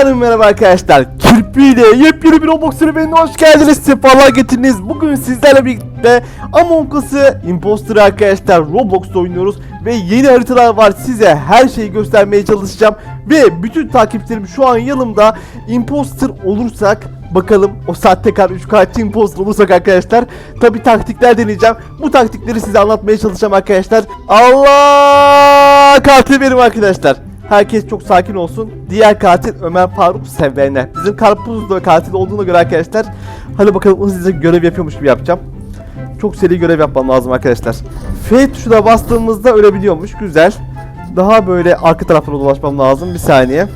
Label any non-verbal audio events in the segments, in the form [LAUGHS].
Herkese merhaba arkadaşlar. Kirpiyle yepyeni bir Roblox serüvenine hoş geldiniz. Sefalar getirdiniz. Bugün sizlerle birlikte Among Us'ı Imposter arkadaşlar Roblox'ta oynuyoruz. Ve yeni haritalar var. Size her şeyi göstermeye çalışacağım. Ve bütün takipçilerim şu an yanımda. Imposter olursak Bakalım o saat tekrar 3 kaççı imposter olursak arkadaşlar Tabi taktikler deneyeceğim Bu taktikleri size anlatmaya çalışacağım arkadaşlar Allah Katil benim arkadaşlar Herkes çok sakin olsun. Diğer katil Ömer Faruk Seven'e. Bizim karpuz da katil olduğuna göre arkadaşlar. Hadi bakalım hızlıca görev yapıyormuş gibi yapacağım. Çok seri görev yapmam lazım arkadaşlar. F tuşuna bastığımızda ölebiliyormuş. Güzel. Daha böyle arka taraflara dolaşmam lazım. Bir saniye.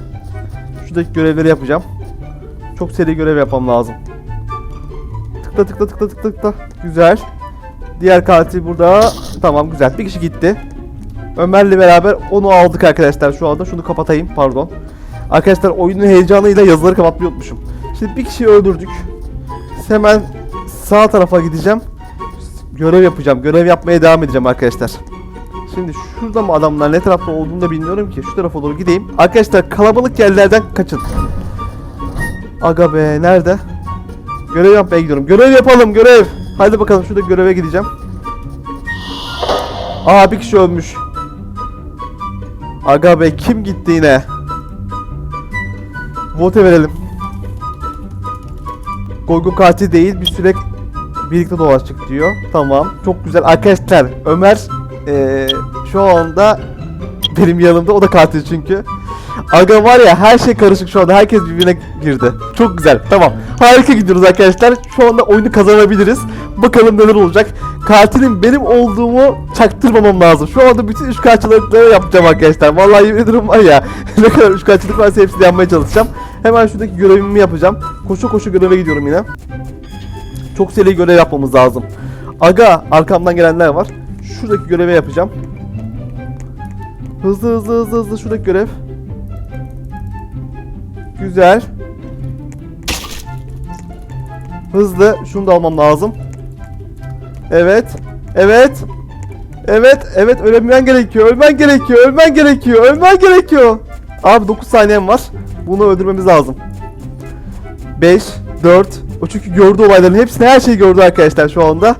Şuradaki görevleri yapacağım. Çok seri görev yapmam lazım. Tıkla tıkla tıkla tıkla tıkla. Güzel. Diğer katil burada. Tamam güzel. Bir kişi gitti. Ömer'le beraber onu aldık arkadaşlar şu anda. Şunu kapatayım pardon. Arkadaşlar oyunun heyecanıyla yazıları kapatmayı unutmuşum. Şimdi bir kişiyi öldürdük. Hemen sağ tarafa gideceğim. Görev yapacağım. Görev yapmaya devam edeceğim arkadaşlar. Şimdi şurada mı adamlar ne tarafta olduğunu da bilmiyorum ki. Şu tarafa doğru gideyim. Arkadaşlar kalabalık yerlerden kaçın. Aga be nerede? Görev yapmaya gidiyorum. Görev yapalım görev. Hadi bakalım şurada göreve gideceğim. Aa bir kişi ölmüş. Aga be kim gitti yine? Vote verelim. Goygun katil değil bir süre birlikte dolaştık diyor. Tamam çok güzel. Arkadaşlar Ömer eee, şu anda benim yanımda o da katil çünkü. Aga var ya her şey karışık şu anda. Herkes birbirine girdi. Çok güzel. Tamam. Harika gidiyoruz arkadaşlar. Şu anda oyunu kazanabiliriz. Bakalım neler olacak. Katilin benim olduğumu çaktırmamam lazım. Şu anda bütün üç kaççılıkları yapacağım arkadaşlar. Vallahi yemin ederim var ya. [LAUGHS] ne kadar üç kaççılık varsa hepsini yapmaya çalışacağım. Hemen şuradaki görevimi yapacağım. Koşu koşu göreve gidiyorum yine. Çok seri görev yapmamız lazım. Aga arkamdan gelenler var. Şuradaki görevi yapacağım. Hızlı hızlı hızlı hızlı şuradaki görev. Güzel. Hızlı. Şunu da almam lazım. Evet. Evet. Evet. Evet. Ölmen gerekiyor. Ölmen gerekiyor. Ölmen gerekiyor. Ölmen gerekiyor. Abi 9 saniyem var. Bunu öldürmemiz lazım. 5, 4. O çünkü gördü olayların hepsini her şeyi gördü arkadaşlar şu anda.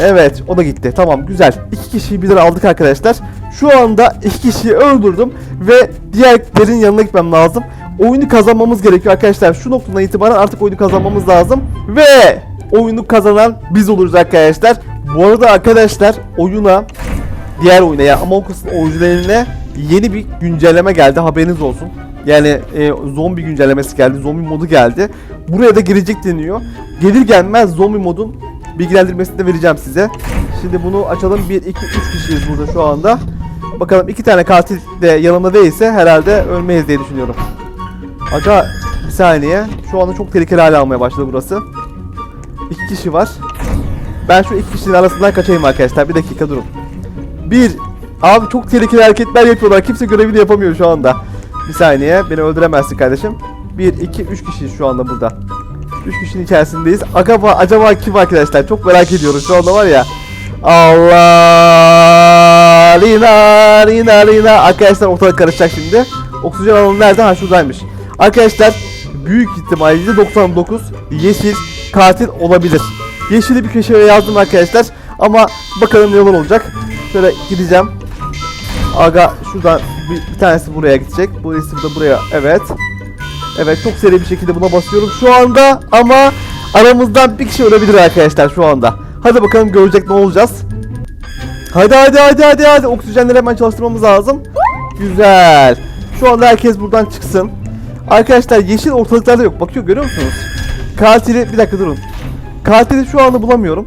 Evet o da gitti. Tamam güzel. İki kişiyi birden aldık arkadaşlar. Şu anda iki kişiyi öldürdüm ve diğerlerin yanına gitmem lazım. Oyunu kazanmamız gerekiyor arkadaşlar. Şu noktadan itibaren artık oyunu kazanmamız lazım. Ve oyunu kazanan biz oluruz arkadaşlar. Bu arada arkadaşlar oyuna diğer oyuna ya Among Us'ın orijinaline yeni bir güncelleme geldi haberiniz olsun. Yani e, zombi güncellemesi geldi, zombi modu geldi. Buraya da girecek deniyor. Gelir gelmez zombi modun bilgilendirmesini de vereceğim size. Şimdi bunu açalım. 1, 2, 3 kişiyiz burada şu anda. Bakalım iki tane katil de yanımda değilse herhalde ölmeyiz diye düşünüyorum. Aga bir saniye. Şu anda çok tehlikeli hale almaya başladı burası. İki kişi var. Ben şu iki kişinin arasından kaçayım arkadaşlar. Bir dakika durun. Bir. Abi çok tehlikeli hareketler yapıyorlar. Kimse görevini yapamıyor şu anda. Bir saniye. Beni öldüremezsin kardeşim. Bir, iki, üç kişiyiz şu anda burada. Üç kişinin içerisindeyiz. Acaba, acaba kim arkadaşlar? Çok merak ediyorum şu anda var ya. Allah! Lina, Lina, Lina. Arkadaşlar ortalık karışacak şimdi. Oksijen alanı nerede? Ha şuradaymış. Arkadaşlar büyük ihtimalle 99 yeşil katil olabilir. Yeşili bir köşeye yazdım arkadaşlar. Ama bakalım neler olacak. Şöyle gideceğim. Aga şuradan bir, bir tanesi buraya gidecek. Bu resim de buraya. Evet. Evet çok seri bir şekilde buna basıyorum şu anda ama aramızdan bir kişi ölebilir arkadaşlar şu anda. Hadi bakalım görecek ne olacağız. Hadi hadi hadi hadi hadi oksijenleri hemen çalıştırmamız lazım. Güzel. Şu anda herkes buradan çıksın. Arkadaşlar yeşil ortalıklarda yok. Bakıyor görüyor musunuz? Katili bir dakika durun. Katili şu anda bulamıyorum.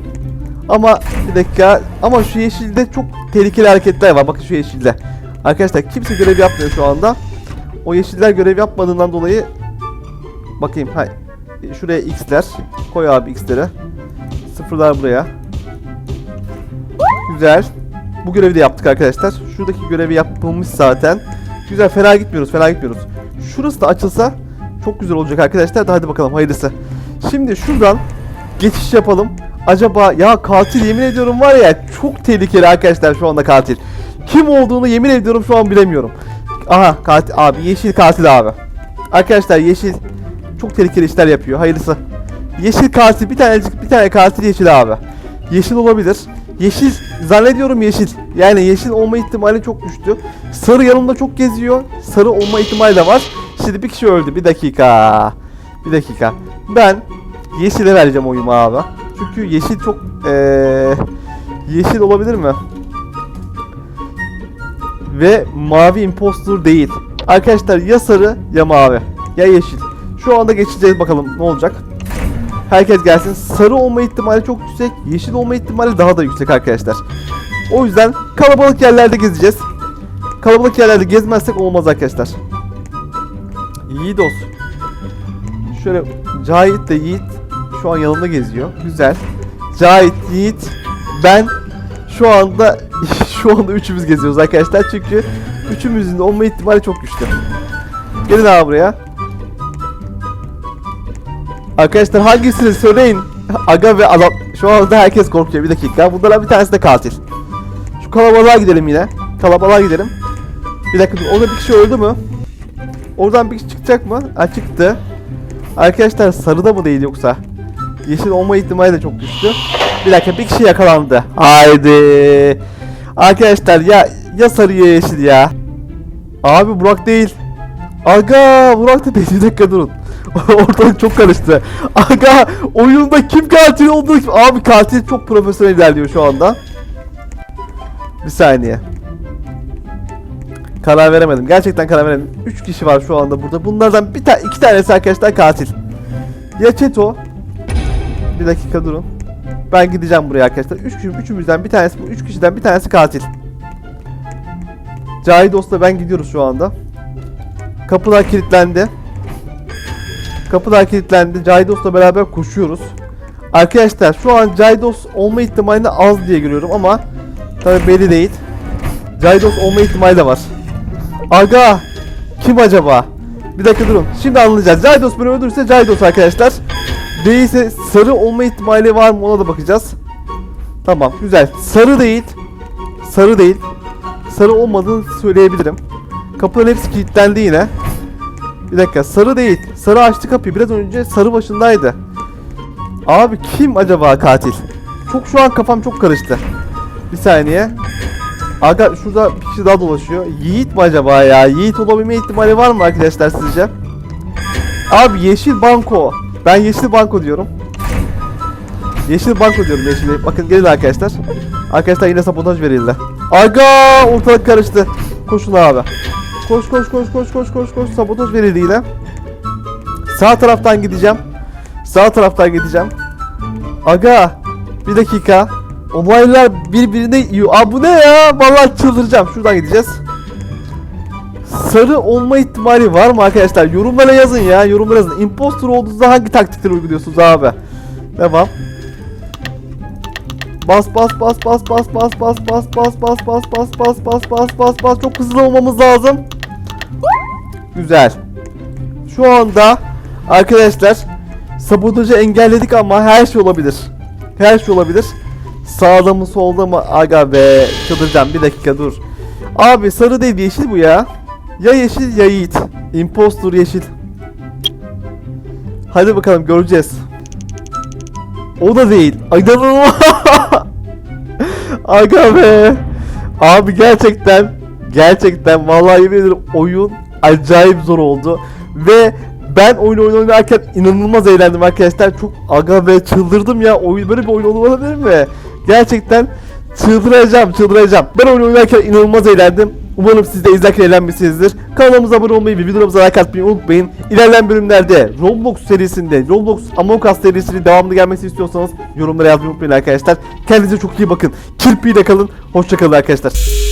Ama bir dakika ama şu yeşilde çok tehlikeli hareketler var. Bakın şu yeşilde. Arkadaşlar kimse görev yapmıyor şu anda. O yeşiller görev yapmadığından dolayı bakayım. Hay. Şuraya x'ler. Koy abi x'leri. Sıfırlar buraya. Güzel. Bu görevi de yaptık arkadaşlar. Şuradaki görevi yapılmış zaten. Güzel fena gitmiyoruz fena gitmiyoruz. Şurası da açılsa çok güzel olacak arkadaşlar. Da hadi bakalım hayırlısı. Şimdi şuradan geçiş yapalım. Acaba ya katil yemin ediyorum var ya çok tehlikeli arkadaşlar şu anda katil. Kim olduğunu yemin ediyorum şu an bilemiyorum. Aha katil abi yeşil katil abi. Arkadaşlar yeşil çok tehlikeli işler yapıyor. Hayırlısı. Yeşil katil bir tane bir tane katil yeşil abi. Yeşil olabilir. Yeşil zannediyorum yeşil. Yani yeşil olma ihtimali çok düştü. Sarı yanımda çok geziyor. Sarı olma ihtimali de var. Şimdi bir kişi öldü. Bir dakika. Bir dakika. Ben yeşile vereceğim oyumu abi. Çünkü yeşil çok eee yeşil olabilir mi? Ve mavi impostor değil. Arkadaşlar ya sarı ya mavi. Ya yeşil. Şu anda geçeceğiz bakalım ne olacak. Herkes gelsin. Sarı olma ihtimali çok yüksek. Yeşil olma ihtimali daha da yüksek arkadaşlar. O yüzden kalabalık yerlerde gezeceğiz. Kalabalık yerlerde gezmezsek olmaz arkadaşlar. Yiğit olsun. Şöyle Cahit de Yiğit şu an yanımda geziyor. Güzel. Cahit, Yiğit, ben şu anda [LAUGHS] şu anda üçümüz geziyoruz arkadaşlar. Çünkü üçümüzün de olma ihtimali çok güçlü. Gelin abi buraya. Arkadaşlar hangisini söyleyin? Aga ve adam. Şu anda herkes korkuyor. Bir dakika. Bunlardan bir tanesi de katil. Şu kalabalığa gidelim yine. Kalabalığa gidelim. Bir dakika. Orada bir kişi öldü mü? Oradan bir kişi çıkacak mı? Ha çıktı. Arkadaşlar sarıda mı değil yoksa? Yeşil olma ihtimali de çok güçlü. Bir dakika bir kişi yakalandı. Haydi. Arkadaşlar ya ya sarı ya yeşil ya. Abi Burak değil. Aga Burak da değil. Bir dakika durun. [LAUGHS] Ortalık çok karıştı. Aga oyunda kim katil oldu? Abi katil çok profesyonel ilerliyor şu anda. Bir saniye. Karar veremedim. Gerçekten karar veremedim. 3 kişi var şu anda burada. Bunlardan bir tane iki tanesi arkadaşlar katil. Ya Çeto. Bir dakika durun. Ben gideceğim buraya arkadaşlar. Üç üçümüzden bir tanesi bu. Üç kişiden bir tanesi katil. Cahit Dost'la ben gidiyoruz şu anda. Kapılar kilitlendi. Kapılar kilitlendi. Caydos'la beraber koşuyoruz. Arkadaşlar şu an Caydos olma ihtimalini az diye görüyorum ama tabi belli değil. Caydos olma ihtimali de var. Aga kim acaba? Bir dakika durun. Şimdi anlayacağız. Caydos beni öldürürse Caydos arkadaşlar. Değilse sarı olma ihtimali var mı ona da bakacağız. Tamam güzel. Sarı değil. Sarı değil. Sarı olmadığını söyleyebilirim. Kapıların hepsi kilitlendi yine. Bir dakika sarı değil. Sarı açtı kapıyı. Biraz önce sarı başındaydı. Abi kim acaba katil? Çok şu an kafam çok karıştı. Bir saniye. Aga şurada bir kişi daha dolaşıyor. Yiğit mi acaba ya? Yiğit olabilme ihtimali var mı arkadaşlar sizce? Abi yeşil banko. Ben yeşil banko diyorum. Yeşil banko diyorum yeşil. Bakın gelin arkadaşlar. Arkadaşlar yine sabotaj verildi. Aga ortalık karıştı. Koşun abi. Koş koş koş koş koş koş koş sabotaj verildi yine. Sağ taraftan gideceğim. Sağ taraftan gideceğim. Aga bir dakika. Olaylar birbirine yiyor. Aa bu ne ya? Vallahi çıldıracağım. Şuradan gideceğiz. Sarı olma ihtimali var mı arkadaşlar? Yorumlara yazın ya. Yorumlara yazın. Imposter olduğunuzda hangi taktikleri uyguluyorsunuz abi? Devam. Bas bas bas bas bas bas bas bas bas bas bas bas bas bas bas bas bas çok hızlı olmamız lazım. Güzel. Şu anda arkadaşlar sabotajı engelledik ama her şey olabilir. Her şey olabilir. Sağda mı solda mı? Aga be çıldıracağım bir dakika dur. Abi sarı değil yeşil bu ya. Ya yeşil ya yiğit. Impostor yeşil. Hadi bakalım göreceğiz. O da değil. İnanılmaz. [LAUGHS] Aga be. Abi gerçekten gerçekten vallahi yemin ederim oyun acayip zor oldu ve ben oyun oynarken inanılmaz eğlendim arkadaşlar. Çok aga be çıldırdım ya. Oyun böyle bir oyun olabilir mi? Gerçekten çıldıracağım, çıldıracağım. Ben oyun oynarken inanılmaz eğlendim. Umarım siz de izlerken eğlenmişsinizdir. Kanalımıza abone olmayı ve videolarımıza like atmayı unutmayın. İlerleyen bölümlerde Roblox serisinde, Roblox Among Us serisinin devamlı gelmesini istiyorsanız yorumlara yazmayı unutmayın arkadaşlar. Kendinize çok iyi bakın. Kirpiyle kalın. Hoşçakalın arkadaşlar.